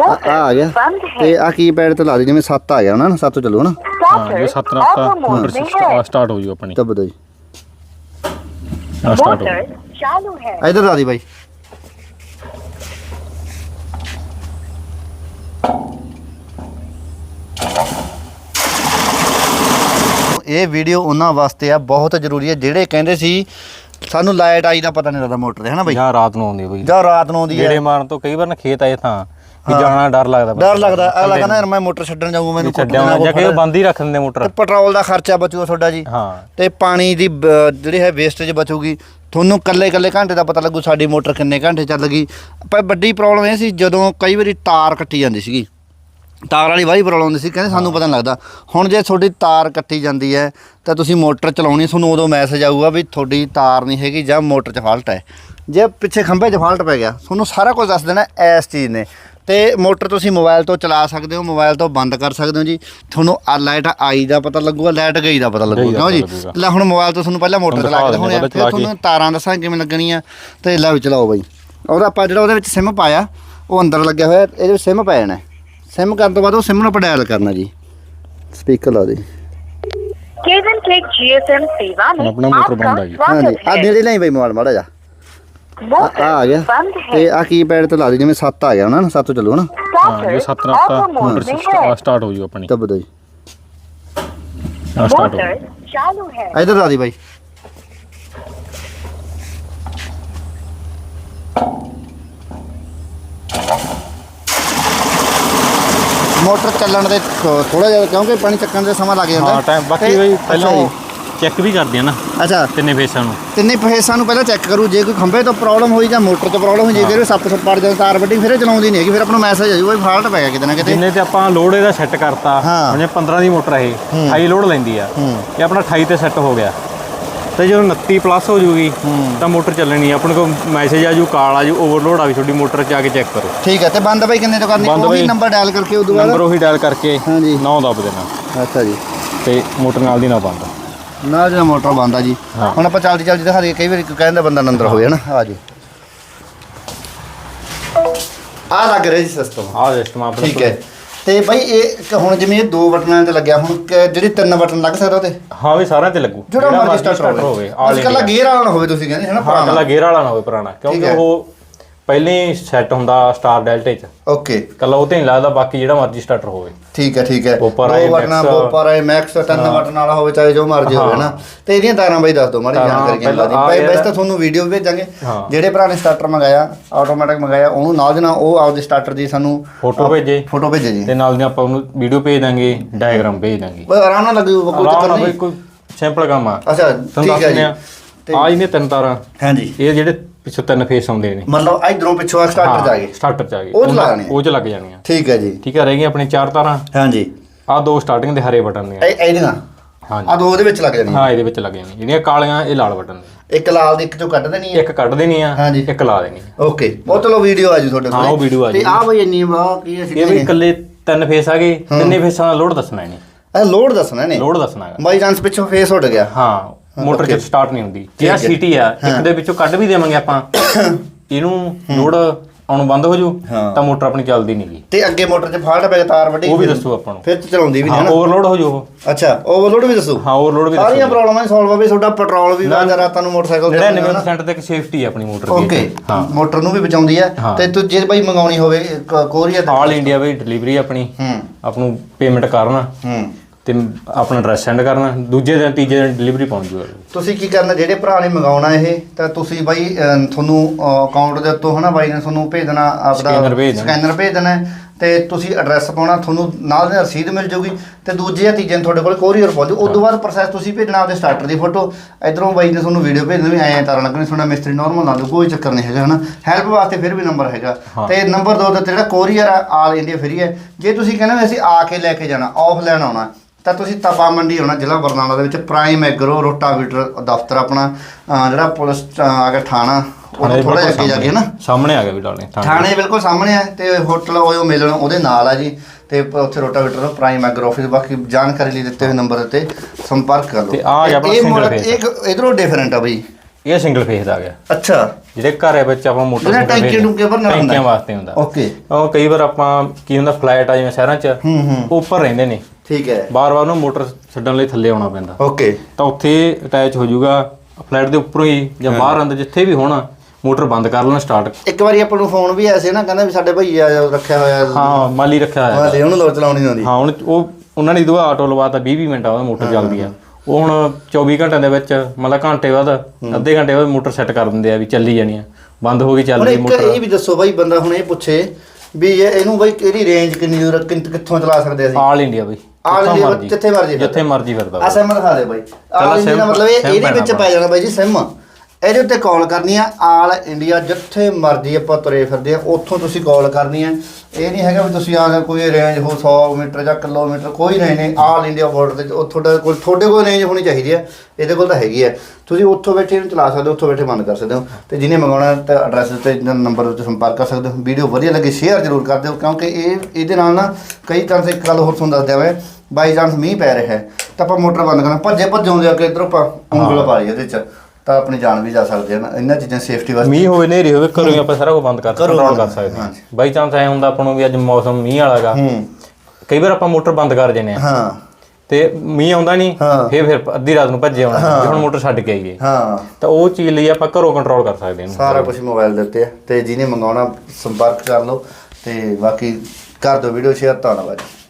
ਆ ਗਿਆ। ਤੇ ਆ ਕੀਪੈਡ ਤੇ ਲਾ ਦੇ ਜਿਵੇਂ 7 ਆ ਗਿਆ ਨਾ 7 ਚੱਲੂ ਹਨਾ। ਹਾਂ ਜੇ 7 ਨਾਲ ਤਾਂ ਸਟਾਰਟ ਹੋ ਜੂ ਆਪਣੀ। ਤਾਂ ਬਦੋ ਜੀ। ਸਟਾਰਟ ਹੋ ਇਧਰ ਲਾ ਦੇ ਬਾਈ। ਇਹ ਵੀਡੀਓ ਉਹਨਾਂ ਵਾਸਤੇ ਆ ਬਹੁਤ ਜ਼ਰੂਰੀ ਹੈ ਜਿਹੜੇ ਕਹਿੰਦੇ ਸੀ ਸਾਨੂੰ ਲਾਈਟ ਆਈ ਦਾ ਪਤਾ ਨਹੀਂ ਲੱਗਦਾ ਮੋਟਰ ਦੇ ਹਨਾ ਬਾਈ? ਜਾਂ ਰਾਤ ਨੂੰ ਆਉਂਦੀ ਬਾਈ। ਜਾਂ ਰਾਤ ਨੂੰ ਆਉਂਦੀ ਹੈ ਜਿਹੜੇ ਮਾਰਨ ਤੋਂ ਕਈ ਵਾਰ ਨਾ ਖੇਤ ਆਏ ਥਾਂ ਵੀ ਜਾਣਾ ਡਰ ਲੱਗਦਾ ਡਰ ਲੱਗਦਾ। ਅਗਲਾ ਕਹਿੰਦਾ ਯਾਰ ਮੈਂ ਮੋਟਰ ਛੱਡਣ ਜਾਊਂ ਮੈਨੂੰ ਕੁੱਟ ਛੱਡਿਆ ਦੇਣਾ ਜਾਂ ਵਾਰ ਬੰਦ ਹੀ ਰੱਖ ਦਿੰਦੇ ਤੇ ਮੋਟਰ ਪੈਟਰੋਲ ਦਾ ਖਰਚਾ ਬਚੂਗਾ ਤੁਹਾਡਾ ਜੀ। ਹਾਂ। ਤੇ ਪਾਣੀ ਦੀ ਜਿਹੜੀ ਹੈ ਵੇਸਟੇਜ ਬਚੂਗੀ। ਤੁਹਾਨੂੰ ਕੱਲੇ ਕੱਲੇ ਘੰਟੇ ਦਾ ਪਤਾ ਲੱਗੂ ਸਾਡੀ ਮੋਟਰ ਕਿੰਨੇ ਘੰਟੇ ਚੱਲ ਗਈ। ਪਰ ਵੱਡੀ ਪ੍ਰੋਬਲਮ ਇਹ ਸੀ ਜਦੋਂ ਕਈ ਵਾਰੀ ਤਾਰ ਕੱਟੀ ਜਾਂਦੀ ਸੀਗੀ। ਤਾਰ ਵਾਲੀ ਵਾਹੀ ਪ੍ਰੋਬਲਮ ਹੁੰਦੀ ਸੀ ਕਹਿੰਦੇ ਸਾਨੂੰ ਪਤਾ ਨਹੀਂ ਲੱਗਦਾ। ਹੁਣ ਜੇ ਤੁਹਾਡੀ ਤਾਰ ਕੱਟੀ ਜਾਂਦੀ ਹੈ ਤਾਂ ਤੁਸੀਂ ਮੋਟਰ ਚਲਾਉਣੀ ਤੁਹਾਨੂੰ ਉਦੋਂ ਮੈਸੇਜ ਆਊਗਾ ਵੀ ਤੁਹਾਡੀ ਤਾਰ ਨਹੀਂ ਹੈਗੀ ਜਾਂ ਮੋਟਰ 'ਚ ਫਾਲਟ ਹੈ। ਜੇ ਪਿੱਛੇ ਖੰਭੇ 'ਚ ਫਾਲਟ ਪੈ ਗਿਆ ਤੁਹਾਨੂੰ ਸਾਰਾ ਕੁਝ ਦੱਸ ਦੇਣਾ ਇਸ ਚੀਜ਼ ਨੇ। ਤੇ ਮੋਟਰ ਤੁਸੀਂ ਮੋਬਾਈਲ ਤੋਂ ਚਲਾ ਸਕਦੇ ਹੋ ਮੋਬਾਈਲ ਤੋਂ ਬੰਦ ਕਰ ਸਕਦੇ ਹੋ ਜੀ। ਤੁਹਾਨੂੰ ਆ ਲਾਈਟ ਆਈ ਦਾ ਪਤਾ ਲੱਗੂਗਾ ਲਾਈਟ ਗਈ ਦਾ ਪਤਾ ਲੱਗੂਗਾ ਕਿਉਂ ਜੀ? ਲੈ ਹੁਣ ਮੋਬਾਈਲ ਤੋਂ ਤੁਹਾਨੂੰ ਪਹਿਲਾਂ ਮੋਟਰ ਚਲਾ ਕੇ ਦਿਖਾਉਣੀ ਆ ਫਿਰ ਤੁਹਾਨੂੰ ਤਾਰਾਂ ਦੱਸਾਂ ਕਿਵੇਂ ਲੱਗਣੀਆਂ ਤੇ ਲੈ ਵੀ ਚਲਾਓ ਬਾਈ। ਉਹਦਾ ਆਪਾਂ ਜਿਹੜਾ ਉਹਦੇ ਵਿੱਚ ਸਿਮ ਪਾਇਆ ਉਹ ਅੰਦਰ ਲੱਗਿਆ ਹੋਇਆ ਇਹਦੇ ਵਿੱਚ ਸਿਮ ਪਾ ਜਾਣਾ। ਸਿਮ ਕਰਨ ਤੋਂ ਬਾਅਦ ਉਹ ਸਿਮ ਨੂੰ ਡਾਇਲ ਕਰਨਾ ਜੀ। ਸਪੀਕਰ ਲਾ ਦੇ। ਕੇਵਨ ਕਲਿੱਕ ਜੀਐਸਐਮ ਸੇਵਾ ਨੇ ਆਪਣਾ ਮੋਟਰ ਬੰਦ ਆ ਜੀ ਹਾਂ ਜੀ ਆ ਨੇੜੇ ਲਈ ਬਾਈ ਮੋਬਾਈਲ ਮਾੜਾ ਜਾ ਆ मोटर ਆ ਗਿਆ बंद है ਤੇ ਆ ਕੀ ਪੈਡ ਤੇ ਲਾ ਦੇ ਜਿਵੇਂ 7 ਆ ਗਿਆ ਨਾ 7 ਤੋਂ ਚੱਲੂ ਨਾ ਹਾਂ ਜੇ 7 स्टार्टर ਰਫਤਾ ऑटो मोड ਮੋਟਰ में है ਸਟਾਰਟ ਹੋ ਜੂ ਆਪਣੀ ਦੱਬ ਦੋ ਜੀ ਆ ਸਟਾਰਟ ਹੋ मोटर ਗਈ चालू है ਇਧਰ ਲਾ ਦੀ ਬਾਈ ਮੋਟਰ ਚੱਲਣ ਦੇ ਥੋੜਾ ਜਿਹਾ ਕਿਉਂਕਿ ਪਾਣੀ ਚੱਕਣ ਦੇ ਸਮਾਂ ਲੱਗ ਜਾਂਦਾ ਹਾਂ ਟਾਈਮ ਬਾਕੀ ਤੇ- ਬਈ ਅੱਛਾ ਪਹਿਲਾਂ ਜੀ। ਚੈੱਕ ਵੀ ਕਰਦੇ ਆ ਨਾ। ਅੱਛਾ। ਤਿੰਨੇ ਫੇਸਾਂ ਨੂੰ। ਤਿੰਨੇ ਫੇਸਾਂ ਨੂੰ ਪਹਿਲਾਂ ਚੈੱਕ ਕਰੂ। ਜੇ ਕੋਈ ਖੰਭੇ ਤੋਂ ਪ੍ਰੋਬਲਮ ਹੋਈ ਜਾਂ ਮੋਟਰ ਤੋਂ ਪ੍ਰੋਬਲਮ ਹੋਈ ਜੇ ਫਿਰ ਸੱਪ ਸੁੱਪ ਪੜ ਜਾਂਦਾ ਤਾਰ ਵੱਡੀ ਫਿਰ ਚਲਾਉਂਦੀ ਨਹੀਂ ਹੈਗੀ। ਫਿਰ ਆਪਣਾ ਮੈਸੇਜ ਆ ਜਾਊਗਾ ਵੀ ਫਾਲਟ ਪੈ ਗਿਆ ਕਿਤੇ ਨਾ ਕਿਤੇ। ਜਿੰਨੇ ਤੇ ਆਪਾਂ ਲੋਡ ਇਹਦਾ ਸੈੱਟ ਕਰਤਾ ਹਾਂ। ਹੁਣ ਜੇ 15 ਦੀ ਮੋਟਰ ਇਹ 28 ਲੋਡ ਲੈਂਦੀ ਆ। ਹੂੰ। ਇਹ ਆਪਣਾ 28 ਤੇ ਸੈੱਟ ਹੋ ਗਿਆ। ਤੇ ਜਦੋਂ 29 ਪਲੱਸ ਹੋ ਜੂਗੀ ਤਾਂ ਮੋਟਰ ਚੱਲਣੀ ਆਪਣੇ ਕੋਲ ਮੈਸੇਜ ਆ ਜੂ ਕਾਲ ਆ ਜੂ ਓਵਰਲੋਡ ਆ ਵੀ ਤੁਹਾਡੀ ਮੋਟਰ ਚ ਆ ਕੇ ਚੈੱਕ ਕਰੋ। ਠੀਕ ਹੈ ਤੇ ਬੰਦ ਬਾਈ ਕਿੰਨੇ ਤੋਂ ਕਰਨੀ? ਉਹੀ ਨੰਬਰ ਡਾਇਲ ਕਰਕੇ ਉਦੋਂ ਬਾਅਦ। ਨੰਬਰ ਉਹੀ ਡਾਇਲ ਕਰਕੇ ਹਾਂਜੀ। 9 ਦੱਬ ਦੇਣਾ। ਅੱਛਾ ਜੀ। ਤੇ ਮੋਟਰ ਨਾਲ ਦੀ ਨਾ ਬੰਦ। ਨਾਲ ਜਿਹੜਾ ਮੋਟਰ ਬੰਦ ਆ ਜੀ। ਹੁਣ ਆਪਾਂ ਚੱਲਦੀ ਚੱਲਦੀ ਦਿਖਾ ਦਈਏ ਕਈ ਵਾਰੀ ਕਹਿੰਦਾ ਬੰਦਾ ਅੰਦਰ ਹੋਵੇ ਹਨਾ? ਆ ਜੀ। ਆ ਲੱਗ ਰਿਹਾ ਜੀ ਸਿਸਟਮ ਆਹ ਸਿਸਟਮ ਆਪਣਾ ਠੀਕ ਹੈ। ਤੇ ਬਾਈ ਇਹ ਹੁਣ ਜਿਵੇਂ ਇਹ ਦੋ ਬਟਨਾਂ ਤੇ ਲੱਗਿਆ ਹੁਣ ਕ- ਜਿਹੜੇ ਤਿੰਨ ਬਟਨ ਲੱਗ ਸਕਦਾ ਉਹਤੇ ਹਾਂ ਵੀ ਸਾਰਿਆਂ ਤੇ ਲੱਗੂ। ਜਿਹੜਾ ਮਰਜ਼ੀ ਸਟਾਰਟ ਹੋਵੇ। ਆਲ ਬਸ ਕੱਲਾ ਗੇਅਰ ਵਾਲਾ ਨਾ ਹੋਵੇ ਤੁਸੀਂ ਕਹਿੰਦੇ ਹਨਾ ਹਾਂ ਪੁਰਾਣਾ। ਕੱਲਾ ਗੇਅਰ ਵਾਲਾ ਨਾ ਹੋਵੇ ਪੁਰਾਣਾ। ਠੀਕ ਕਿਉਂਕਿ ਹੈ। ਉਹ ਪਹਿਲੇ ਹੀ ਸੈੱਟ ਹੁੰਦਾ ਸਟਾਰ ਡੈਲਟੇ ਚ। ਓਕੇ ਕੱਲਾ ਉਹ ਤੇ ਨਹੀਂ ਲੱਗਦਾ ਬਾਕੀ ਜਿਹੜਾ ਮਰਜ਼ੀ ਸਟਾਰਟਰ ਹੋਵੇ। ਠੀਕ ਹੈ ਠੀਕ ਹੈ। Bopper ਦੋ ਆਏ, ਬਟਨਾਂ Max, ਬੋਪਰ ਆਏ ਮੈਕਸ ਤਿੰਨ ਬਟਨ ਵਾਲਾ ਹੋਵੇ ਚਾਹੇ ਜੋ ਮਰਜ਼ੀ ਹੋਵੇ। ਨਾ ਤੇ ਇਹਦੀਆਂ ਤਾਰਾਂ ਬਾਈ ਦੱਸ ਦਿਓ ਮਾੜੀ ਤਾਰਾਂ ਜਾਣਕਾਰੀ ਕਿੰਨੀ ਪਹਿਲਾਂ ਆ ਬਾਈ ਵੈਸੇ ਤਾਂ ਤੁਹਾਨੂੰ ਵੀਡੀਓ ਭੇਜਾਂਗੇ। ਹਾਂ। ਜਿਹੜੇ ਭਰਾ ਨੇ ਸਟਾਰਟਰ ਮੰਗਾਇਆ ਆਟੋਮੈਟਿਕ ਮੰਗਾਇਆ ਉਹਨੂੰ ਨਾਲ ਦੀ ਨਾਲ ਉਹ ਆਪਦੇ ਸਟਾਰਟਰ ਦੀ ਸਾਨੂੰ ਫੋਟੋ ਭੇਜੇ। ਫੋਟੋ ਭੇਜੇ ਜੀ। ਤੇ ਨਾਲ ਦੀ ਆਪਾਂ ਉਹਨੂੰ ਵੀਡੀਓ ਭੇਜ ਦਾਂਗੇ ਡਾਇਗਰਾਮ ਭੇਜ ਦਾਂਗੇ। ਬਸ ਆਰਾਮ ਨਾਲ ਲੱਗੂ ਕੋਈ ਆਰਾਮ ਚੱਕਰ ਨਾਲ ਬਈ ਨਹੀਂ ਕੋਈ ਸਿੰਪਲ ਕੰਮ ਆ। ਅੱਛਾ ਤੁਹਾਨੂੰ ਠੀਕ ਦੱਸ ਹੈ ਦਿੰਦੇ ਜੀ। ਆ ਤੇ- ਆ ਇਹਨੇ ਤਿੰਨ ਤਾਰਾਂ। ਹਾਂਜੀ। ਇਹ ਜਿਹੜੇ ਪਿੱਛੋਂ ਤਿੰਨ ਫੇਸ ਆਉਂਦੇ ਨੇ। ਮਤਲਬ ਇਧਰੋਂ ਪਿੱਛੋਂ ਸਟਾਰਟਰ ਜਾ ਗਏ। ਸਟਾਰਟਰ ਚ ਆ ਗਏ। ਉਹ ਚ ਆ। ਉਹ ਚ ਲੱਗ ਜਾਣੀਆਂ। ਠੀਕ ਹੈ ਜੀ। ਠੀਕ ਹੈ ਰਹਿ ਗਈਆਂ ਆਪਣੀ ਚਾਰ ਤਾਰਾਂ। ਹਾਂਜੀ। ਆ ਦੋ ਸਟਾਰਟਿੰਗ ਦੇ ਹਰੇ ਬਟਨ ਨੇ। ਇਹ ਇਹਦੀਆਂ? ਹਾਂਜੀ। ਆ ਦੋ ਉਹਦੇ ਵਿੱਚ ਲੱਗ ਜਾਣੀ ਹਾਂ ਇਹਦੇ ਵਿੱਚ ਲੱਗ ਜਾਣੀਆਂ। ਜਿਹੜੀਆਂ ਕਾਲੀਆਂ ਇਹ ਲਾਲ ਬਟਨ ਨੇ। ਇੱਕ ਲਾਲ ਦੀ ਇੱਕ ਚੋਂ ਕੱਢ ਦੇਣੀ ਹੈ ਇੱਕ ਕੱਢ ਦੇਣੀ ਆ ਹਾਂਜੀ। ਇੱਕ ਲਾ ਦੇਣੀ ਆ। ਓਕੇ। ਚਲੋ ਵੀਡੀਓ ਆ ਜੀ ਤੁਹਾਡੇ ਹਾਂ, ਉਹ video ਆ ਤੇ ਜਾਊਗੀ। ਆ ਬਈ ਇੰਨੀ ਵਾ ਕੀ ਅਸੀਂ ਇਹ ਵੀ ਇਕੱਲੇ ਤਿੰਨ ਫੇਸ ਆ ਗਏ। ਤਿੰਨੇ ਫੇਸਾਂ ਦਾ ਲੋਡ ਦੱਸਣਾ ਇਹਨੇ। ਇਹ ਲੋਡ ਦੱਸਣਾ ਨੇ ਲੋਡ ਦੱਸਣਾ ਹੈਗਾ। ਬਾਈ ਚਾਂਸ ਪਿੱਛੋਂ ਫੇਸ ਉੱਡ ਗਿਆ। ਹਾਂ। ਮੋਟਰ। ਚ ਸਟਾਰਟ ਨਹੀਂ ਹੁੰਦੀ। ਜੇ ਆ। ਸੀਟੀ ਆ ਇੱਕ ਦੇ ਵਿੱਚੋਂ ਕੱਢ ਵੀ ਦੇਵਾਂਗੇ ਆਪਾਂ। ਇਹਨੂੰ ਲੋਡ ਆਉਣ ਬੰਦ ਹੋ ਜੂ। ਤਾਂ ਮੋਟਰ ਆਪਣੀ ਚੱਲਦੀ ਨਹੀਂ ਗੀ ਤੇ ਅੱਗੇ ਮੋਟਰ 'ਚ ਫਾਲਟ ਪੈ ਗਿਆ ਤਾਰ ਵੱਡੀ ਉਹ ਵੀ ਦੱਸੂ ਆਪਾਂ ਨੂੰ। ਫਿਰ ਤੇ ਚਲਾਉਂਦੀ ਵੀ ਨਹੀਂ ਨਾ? ਓਵਰਲੋਡ ਹੋ ਜੂ ਉਹ। ਅੱਛਾ ਓਵਰਲੋਡ ਵੀ ਦੱਸੂ? ਹਾਂ ਓਵਰਲੋਡ ਵੀ ਸਾਰੀਆਂ ਪ੍ਰੋਬਲਮਾਂ ਸੋਲਵ ਵੀ ਤੁਹਾਡਾ ਪੈਟਰੋਲ ਵੀ ਵਾਜਾ ਰਾਤਾਂ ਨੂੰ ਮੋਟਰਸਾਈਕਲ ਤੇ 99% ਤੱਕ ਸੇਫਟੀ ਹੈ ਆਪਣੀ ਮੋਟਰ ਦੀ। ਓਕੇ ਹਾਂ। ਮੋਟਰ ਨੂੰ ਵੀ ਬਚਾਉਂਦੀ ਹੈ। ਤੇ ਤੂੰ ਜੇ ਬਾਈ ਮੰਗਾਉਣੀ ਹੋਵੇ ਕੋਰੀਆ ਤੇ ਆਲ ਇੰਡੀਆ ਵਿੱਚ ਡਿਲੀਵਰੀ ਆਪਣੀ। ਹੂੰ। ਆਪ ਨੂੰ ਪੇਮੈਂਟ ਕਰਨਾ। ਹੂੰ। ਤੇ ਆਪਣਾ ਐਡਰੈਸ ਸੈਂਡ ਕਰਨਾ ਦੂਜੇ ਦਿਨ ਤੀਜੇ ਦਿਨ ਡਿਲੀਵਰੀ ਪਹੁੰਚ ਜੂਗਾ ਤੁਸੀਂ ਕੀ ਕਰਨਾ ਜਿਹੜੇ ਭਰਾ ਨੇ ਮੰਗਾਉਣਾ ਇਹ ਤਾਂ ਤੁਸੀਂ ਬਾਈ ਅਹ, ਤੁਹਾਨੂੰ ਅਕਾਊਂਟ ਦੇ ਉੱਤੋਂ ਹਨਾ ਬਾਈ ਨੇ ਤੁਹਾਨੂੰ ਭੇਜ ਦੇਣਾ ਆਪਦਾ Scanner ਭੇਜ ਦੇਣਾ। ਸਕੈਨਰ ਭੇਜ ਦੇਣਾ ਹੈ ਤੇ ਤੁਸੀਂ ਐਡਰੈਸ ਪਾਉਣਾ ਤੁਹਾਨੂੰ ਨਾਲ ਦੀ ਨਾਲ ਰਸੀਦ ਮਿਲ ਜਾਊਗੀ ਤੇ ਦੂਜੇ ਜਾਂ ਤੀਜੇ ਨੂੰ ਤੁਹਾਡੇ ਕੋਲ ਕੋਰੀਅਰ ਪਹੁੰਚ ਜਾਊ। ਉਸ ਤੋਂ ਬਾਅਦ ਪ੍ਰੋਸੈਸ ਤੁਸੀਂ ਭੇਜਣਾ ਆਪਦੇ ਸਟਾਰਟਰ ਦੀ ਫੋਟੋ ਇਧਰੋਂ ਬਾਈ ਨੇ ਤੁਹਾਨੂੰ ਵੀਡੀਓ ਭੇਜ ਦੇਣੀ ਐਂ ਤਾਰਾਂ ਲੱਗਣੀ ਤੁਹਾਡਾ ਮਿਸਤਰੀ ਨਾਰਮਲ ਲਾ ਦਿਓ ਕੋਈ ਚੱਕਰ ਨਹੀਂ ਹੈਗਾ ਹਨਾ। ਹੈਲਪ ਵਾਸਤੇ ਫਿਰ ਵੀ ਨੰਬਰ ਹੈਗਾ। ਹਾਂ। ਤੇ ਨੰਬਰ 2 ਤੇ ਜਿਹੜਾ ਕੋਰੀਅਰ ਆ ਆਲ ਇੰਡੀਆ ਫ੍ਰੀ ਹੈ। ਜੇ ਤੁਸੀਂ ਕਹਿੰਦੇ ਹੋ ਅਸੀਂ ਆ ਕੇ ਲੈ ਕੇ ਜਾਣਾ ਆਫਲਾਈਨ ਆਉਣਾ ਤਾਂ ਤੁਸੀਂ ਤਪਾ ਮੰਡੀ ਆਉਣਾ ਜ਼ਿਲ੍ਹਾ ਬਰਨਾਲਾ ਦੇ ਵਿੱਚ ਪ੍ਰਾਈਮ ਐਗਰੋ ਰੋਟਾਵੀਟਰ ਦਫ਼ਤਰ ਆਪਣਾ ਅਹ ਜਿਹੜਾ ਪੁਲਿਸ ਅਹ ਆ ਗਿਆ ਥਾਣਾ ਉਹ ਥੋੜਾ ਬਿਲਕੁਲ ਅੱਗੇ ਜਾ ਕੇ ਨਾ। ਸਾਹਮਣੇ ਆ ਗਿਆ ਵੀ ਡਾਲੇ ਥਾਣੇ। ਬਿਲਕੁਲ ਸਾਹਮਣੇ ਹੈ ਤੇ ਹੋਟਲ ਓਯੋ ਮਿਲਣ ਉਹਦੇ ਨਾਲ ਆ ਜੀ। ਤੇ ਪ- ਉੱਥੇ ਰੋਟਾਵੀਟਰ ਦਾ ਪ੍ਰਾਈਮ ਐਗਰੋ ਆਫਿਸ ਬਾਕੀ ਜਾਣਕਾਰੀ ਲਈ ਦਿੱਤੇ ਹੋਏ ਨੰਬਰ ਤੇ ਸੰਪਰਕ ਕਰ ਲਓ। ਤੇ ਆ ਗਿਆ ਆਪਣਾ ਇਹ single face। ਇੱਕ ਇਧਰੋਂ ਡਿਫਰੈਂਟ ਆ ਬਈ। ਇਹ ਸਿੰਗਲ ਫੇਸ ਦਾ ਆ ਗਿਆ। ਅੱਛਾ। ਜਿਹੜੇ ਘਰ ਵਿੱਚ ਆਪਾਂ ਮੋਟਰ ਜਿਹੜਾ ਟੈਂਕੀ ਟੂੰਕੇ ਭਰਨਾ ਹੁੰਦਾ। ਟੈਂਕੀਆਂ ਵਾਸਤੇ ਹੁੰਦਾ। ਓਕੇ ਉਹ ਕਈ ਵਾਰ ਆਪਾਂ ਕੀ ਹੁੰਦਾ ਫਲੈਟ ਆ ਜਿਵੇਂ ਸ਼ਹਿਰਾਂ 'ਚ ਹੂੰ ਹੂੰ। ਉਹ ਉੱਪਰ ਰਹਿੰਦੇ ਨੇ। ਠੀਕ ਹੈ। ਬਾਰ-ਬਾਰ ਨੂੰ ਮੋਟਰ ਛੱਡਣ ਲਈ ਥੱਲੇ ਆਉਣਾ ਪੈਂਦਾ। ਓਕੇ। ਤਾਂ ਉੱਥੇ ਅਟੈਚ ਹੋ ਜਾਊਗਾ ਫਲੈਟ ਦੇ ਉੱਪਰੋਂ ਹੀ ਜਾਂ ਬਾਹਰ ਅੰਦਰ ਜਿੱਥੇ ਵੀ ਹੋਣਾ ਮੋਟਰ ਬੰਦ ਕਰ ਲੈਣਾ ਸਟਾਰਟ। ਇੱਕ ਵਾਰੀ ਆਪਾਂ ਨੂੰ ਫੋਨ ਵੀ ਆਇਆ ਸੀ ਨਾ ਕਹਿੰਦਾ ਵੀ ਸਾਡੇ ਭਈਆ ਰੱਖਿਆ ਹੋਇਆ ਹਾਂ। ਮਾਲੀ ਰੱਖਿਆ ਹੋਇਆ। ਹਾਲੇ ਉਹਨੂੰ ਲੋੜ ਚਲਾਉਣੀ ਆਉਂਦੀ। ਹਾਂ ਹੁਣ ਉਹ ਉਹਨਾਂ ਨੇ ਦੁਆ ਆਟੋ ਲਵਾਤਾ 20 20 ਮਿੰਟ ਆ ਮੋਟਰ ਚੱਲਦੀ ਆ। ਉਹ ਹੁਣ 24 ਘੰਟਿਆਂ ਦੇ ਵਿੱਚ ਮਤਲਬ ਘੰਟੇ ਬਾਅਦ ਅੱਧੇ ਘੰਟੇ ਬਾਅਦ ਮੋਟਰ ਸੈੱਟ ਕਰ ਦਿੰਦੇ ਆ ਵੀ ਚੱਲੀ ਜਾਣੀ ਆ। ਬੰਦ ਹੋ ਗਈ ਚੱਲ ਹੁਣ ਰਹੀ ਇੱਕ ਮੋਟਰ। ਇਹ ਵੀ ਦੱਸੋ ਬਾਈ ਬੰਦਾ ਹੁਣ ਇਹ ਪੁੱਛੇ ਵੀ ਇਹ ਇਹਨੂੰ ਬਾਈ ਕਿਹੜੀ ਰੇਂਜ ਕਿੰਨ- ਕਿੱਥੋਂ ਚਲਾ ਸਕਦੇ ਅਸੀਂ? ਆਲ ਇੰਡੀਆ ਬਈ। ਆਲ ਜਿੱਥੋਂ ਮਰਜ਼ੀ। ਜਿੱਥੇ ਮਰਜ਼ੀ। ਜਿੱਥੇ ਮਰਜ਼ੀ ਫਿਰਦਾ ਆ ਬਾਈ। ਸਿਮ ਦਿਖਾ ਦੇ ਬਾਈ ਆਲ ਇੰਡੀਆ ਦਾ SIM ਮਤਲਬ ਇਹ ਇਹਦੇ ਵਿੱਚ ਪੈ ਜਾਣਾ ਬਾਈ ਜੀ ਸਿਮ ਇਹਦੇ ਉੱਤੇ ਕਾਲ ਕਰਨੀ ਆ, ਆਲ ਇੰਡੀਆ ਜਿੱਥੇ ਮਰਜ਼ੀ ਆਪਾਂ ਤੁਰੇ ਫਿਰਦੇ ਆ, ਉੱਥੋਂ ਤੁਸੀਂ ਕਾਲ ਕਰਨੀ ਆ। ਇਹ ਨਹੀਂ ਹੈਗਾ ਵੀ ਤੁਸੀਂ ਆ ਕੇ ਕੋਈ ਰੇਂਜ ਹੋ 100 ਮੀਟਰ ਜਾਂ ਕਿਲੋਮੀਟਰ, ਕੋਈ ਨਹੀਂ ਨਹੀਂ, ਆਲ ਇੰਡੀਆ ਬਾਰਡਰ ਤੇ ਉਹ ਤੁਹਾਡੇ ਕੋਲ ਤੁਹਾਡੇ ਕੋਲ ਰੇਂਜ ਹੋਣੀ ਚਾਹੀਦੀ ਹੈ ਇਹਦੇ ਕੋਲ ਤਾਂ ਹੈਗੀ ਹੈ ਤੁਸੀਂ ਉੱਥੋਂ ਬੈਠੇ ਇਹਨੂੰ ਚਲਾ ਸਕਦੇ ਹੋ, ਉੱਥੋਂ ਬੈਠੇ ਬੰਦ ਕਰ ਸਕਦੇ ਹੋ। ਤੇ ਜਿਹਨੇ ਮੰਗਾਉਣਾ ਤਾਂ ਐਡਰੈਸ ਤੇ ਨੰਬਰ ਉੱਤੇ ਸੰਪਰਕ ਕਰ ਸਕਦੇ ਹੋ। ਵੀਡੀਓ ਵਧੀਆ ਲੱਗੇ ਸ਼ੇਅਰ ਜ਼ਰੂਰ ਕਰ ਦਿਓ, ਕਿਉਂਕਿ ਇਹ, ਇਹਦੇ ਨਾਲ ਨਾ ਕਈ ਤਰ੍ਹਾਂ ਇੱਕ ਗੱਲ ਹੋਰ ਤੁਹਾਨੂੰ ਦੱਸ ਦਿਆਂ ਬਾਈ ਚਾਂਸ ਮੀਂਹ ਪੈ ਰਿਹਾ ਹੈ, ਤਾਂ ਆਪਾਂ ਮੋਟਰ ਬੰਦ ਕਰਨਾ ਭੱਜੇ ਭੱਜੋਂ ਜਾ ਕੇ ਇਧਰੋਂ ਆਪਾਂ ਉਂਗਲ ਪਾ ਲਈ ਇਹਦੇ ਚ। ਤਾਂ ਆਪਣੀ ਜਾਨ ਵੀ ਜਾ ਸਕਦੀ ਹੈ ਨਾ। ਇਹਨਾਂ ਚੀਜ਼ਾਂ ਸੇਫਟੀ ਵਾਸਤੇ ਮੀਂਹ ਹੋਵੇ ਨੇਰੀ ਹੋਵੇ ਘਰੋਂ ਹੀ ਆਪਾਂ ਸਾਰਾ ਕੁਝ ਬੰਦ ਕਰ ਘਰੋਂ ਕੰਟਰੋਲ ਕਰ ਸਕਦੇ ਹਾਂ। ਬਾਈ ਚਾਂਸ ਐ ਹੁੰਦਾ ਆਪਾਂ ਨੂੰ ਵੀ ਅੱਜ ਮੌਸਮ ਮੀਂਹ ਵਾਲਾਗਾ। ਹੂੰ। ਕਈ ਵਾਰ ਆਪਾਂ ਮੋਟਰ ਬੰਦ ਕਰ ਜੰਨੇ ਆ ਹਾਂ। ਤੇ ਮੀਂਹ ਆਉਂਦਾ ਨਹੀਂ ਹਾਂ। ਫੇਰ ਫਿਰ ਅੱਧੀ ਰਾਤ ਨੂੰ ਭੱਜੇ ਆਉਣਾ। ਵੀ ਹੁਣ ਮੋਟਰ ਛੱਡ ਕੇ ਆਈਏ। ਹਾਂ। ਤਾਂ ਉਹ ਚੀਜ਼ ਲਈ ਆਪਾਂ ਘਰੋਂ ਕੰਟਰੋਲ ਕਰ ਸਕਦੇ ਹਾਂ ਸਾਰਾ ਕੁਝ ਮੋਬਾਈਲ ਦੇ ਉੱਤੇ ਹੈ ਤੇ ਜਿਹਨੇ ਮੰਗਾਉਣਾ ਸੰਪਰਕ ਕਰ ਲਓ। ਤੇ ਬਾਕੀ ਕਰ ਦਿਓ ਵੀਡੀਓ ਸ਼ੇਅਰ ਧੰਨਵਾਦ ਜੀ।